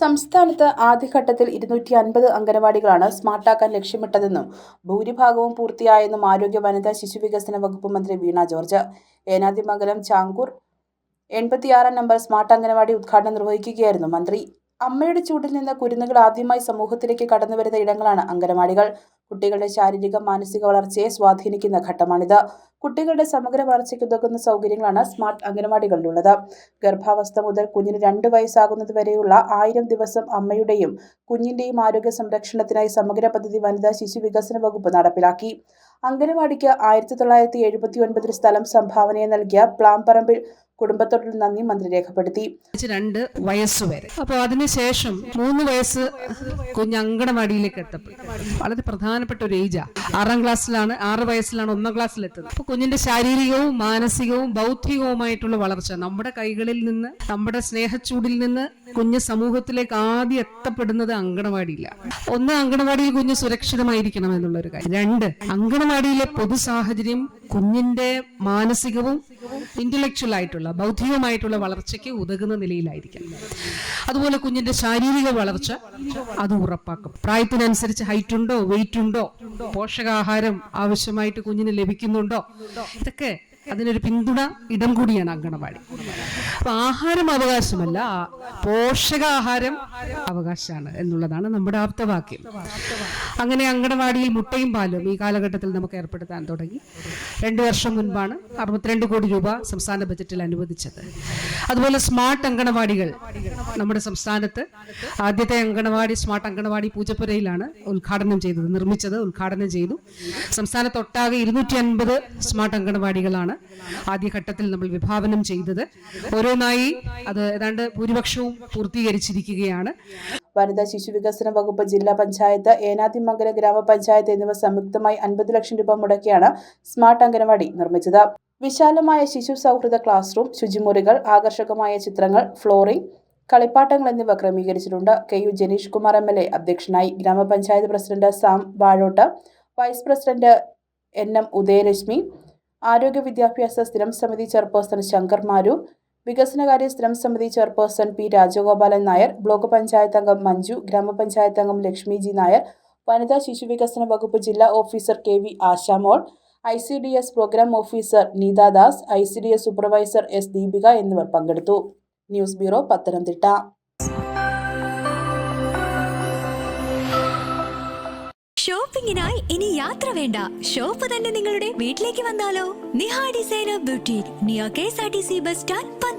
സംസ്ഥാനത്ത് ആദ്യഘട്ടത്തിൽ ഇരുന്നൂറ്റി അൻപത് അംഗനവാടികളാണ് സ്മാർട്ടാക്കാൻ ലക്ഷ്യമിട്ടതെന്നും ഭൂരിഭാഗവും പൂർത്തിയായെന്നും ആരോഗ്യ വനിതാ ശിശുവികസന വകുപ്പ് മന്ത്രി വീണ ജോർജ്. ഏനാതിമംഗലം ചാങ്കൂർ എൺപത്തിയാറാം നമ്പർ സ്മാർട്ട് അംഗനവാടി ഉദ്ഘാടനം നിർവഹിക്കുകയായിരുന്നു മന്ത്രി. അമ്മയുടെ ചൂടിൽ നിന്ന് കുരുന്നുകൾ ആദ്യമായി സമൂഹത്തിലേക്ക് കടന്നുവരുന്ന ഇടങ്ങളാണ് അംഗനവാടികൾ. കുട്ടികളുടെ ശാരീരിക മാനസിക വളർച്ചയെ സ്വാധീനിക്കുന്ന ഘട്ടമാണിത്. കുട്ടികളുടെ സമഗ്ര വളർച്ചയ്ക്ക് ഉതകുന്ന സൗകര്യങ്ങളാണ് സ്മാർട്ട് അംഗനവാടികളിലുള്ളത്. ഗർഭാവസ്ഥ മുതൽ കുഞ്ഞിന് രണ്ട് വയസ്സാകുന്നത് വരെയുള്ള ആയിരം ദിവസം അമ്മയുടെയും കുഞ്ഞിന്റെയും ആരോഗ്യ സംരക്ഷണത്തിനായി സമഗ്ര പദ്ധതി വനിതാ ശിശു വികസന വകുപ്പ് നടപ്പിലാക്കി. അംഗനവാടിക്ക് ആയിരത്തി തൊള്ളായിരത്തി എഴുപത്തി ഒൻപതിൽ സ്ഥലം സംഭാവനയെ നൽകിയ പ്ലാംപറമ്പിൽ കുടുംബത്തോട്ടിൽ നന്ദി മന്ത്രി രേഖപ്പെടുത്തി. രണ്ട് വയസ്സ് വരെ. അതിനുശേഷം മൂന്ന് വയസ്സ് കുഞ്ഞ് അങ്കണവാടിയിലേക്ക് എത്തപ്പെട്ടു. വളരെ പ്രധാനപ്പെട്ട ഒരു ഏജാ ആറാം ക്ലാസ്സിലാണ് ആറ് വയസ്സിലാണ് ഒന്നാം ക്ലാസ്സിൽ എത്തുന്നത് അപ്പോൾ കുഞ്ഞിന്റെ ശാരീരികവും മാനസികവും ബൗദ്ധികവുമായിട്ടുള്ള വളർച്ച നമ്മുടെ കൈകളിൽ നിന്ന് നമ്മുടെ സ്നേഹച്ചൂടിൽ നിന്ന് കുഞ്ഞ് സമൂഹത്തിലേക്ക് ആദ്യം എത്തപ്പെടുന്നത് അങ്കണവാടിയില്ല ഒന്ന് അങ്കണവാടിയിൽ കുഞ്ഞ് സുരക്ഷിതമായിരിക്കണം എന്നുള്ള ഒരു കാര്യം. രണ്ട് അങ്കണവാടിയിലെ പൊതു സാഹചര്യം കുഞ്ഞിന്റെ മാനസികവും ഇന്റലക്ച്വൽ ആയിട്ടുള്ള ബൗദ്ധികമായിട്ടുള്ള വളർച്ചയ്ക്ക് ഉതകുന്ന നിലയിലായിരിക്കണം. അതുപോലെ കുഞ്ഞിന്റെ ശാരീരിക വളർച്ച അത് ഉറപ്പാക്കും. പ്രായത്തിനനുസരിച്ച് ഹൈറ്റ് ഉണ്ടോ വെയിറ്റ് ഉണ്ടോ പോഷകാഹാരം ആവശ്യമായിട്ട് കുഞ്ഞിന് ലഭിക്കുന്നുണ്ടോ ഇതൊക്കെ അതിനൊരു പിന്തുണ ഇടം കൂടിയാണ് അങ്കണവാടി. അപ്പൊ ആഹാരം അവകാശമല്ല പോഷകാഹാരം അവകാശമാണ് എന്നുള്ളതാണ് നമ്മുടെ ആപ്തവാക്യം. അങ്ങനെ അങ്കണവാടിയിൽ മുട്ടയും പാലും ഈ കാലഘട്ടത്തിൽ നമുക്ക് ഏർപ്പെടുത്താൻ തുടങ്ങി. രണ്ടു വർഷം മുൻപാണ് അറുപത്തിരണ്ട് കോടി രൂപ സംസ്ഥാന ബജറ്റിൽ അനുവദിച്ചത്. അതുപോലെ സ്മാർട്ട് അങ്കണവാടികൾ നമ്മുടെ സംസ്ഥാനത്ത് ആദ്യത്തെ അങ്കണവാടി സ്മാർട്ട് അങ്കണവാടി പൂജപ്പുരയിലാണ് ഉദ്ഘാടനം ചെയ്തത് നിർമ്മിച്ചത് ഉദ്ഘാടനം ചെയ്തു. സംസ്ഥാനത്തൊട്ടാകെ ഇരുന്നൂറ്റി അൻപത് സ്മാർട്ട് അങ്കണവാടികളാണ് ആദ്യഘട്ടത്തിൽ നമ്മൾ വിഭാവനം ചെയ്തത്. ഓരോന്നായി അത് ഏതാണ്ട് ഭൂരിപക്ഷവും പൂർത്തീകരിച്ചിരിക്കുകയാണ്. വനിതാ ശിശു വികസന വകുപ്പ് ജില്ലാ പഞ്ചായത്ത് ഏനാതിമംഗലം ഗ്രാമപഞ്ചായത്ത് എന്നിവ സംയുക്തമായി അൻപത് ലക്ഷം രൂപ മുടക്കിയാണ് സ്മാർട്ട് അംഗനവാടി നിർമ്മിച്ചത്. വിശാലമായ ശിശു സൗഹൃദ ക്ലാസ് റൂം ശുചിമുറികൾ ആകർഷകമായ ചിത്രങ്ങൾ ഫ്ലോറിംഗ് കളിപ്പാട്ടങ്ങൾ എന്നിവ ക്രമീകരിച്ചിട്ടുണ്ട്. K U Janeesh Kumar M L A അധ്യക്ഷനായി ഗ്രാമപഞ്ചായത്ത് president Sam Vazhottu vice president N M Udayalakshmi ആരോഗ്യ വിദ്യാഭ്യാസ സ്ഥിരം സമിതി ചെയർപേഴ്സൺ ശങ്കർ മാരൂർ വികസനകാര്യ സ്ഥിരം സമിതി chairperson P Rajagopalan Nair block panchayat അംഗം മഞ്ജു ഗ്രാമപഞ്ചായത്ത് അംഗം ലക്ഷ്മി ജി നായർ വനിതാ ശിശു വികസന വകുപ്പ് ജില്ലാ officer K V Ashamol I C D S programme officer Neetha Das I C D S supervisor S Deepika എന്നിവർ പങ്കെടുത്തു. News bureau Pathanamthitta. ഷോപ്പിംഗിനായി ഇനി യാത്ര വേണ്ട. ഷോപ്പ് തന്നെ നിങ്ങളുടെ വീട്ടിലേക്ക് വന്നാലോ? Niha designer boutique near K S R T C bus stand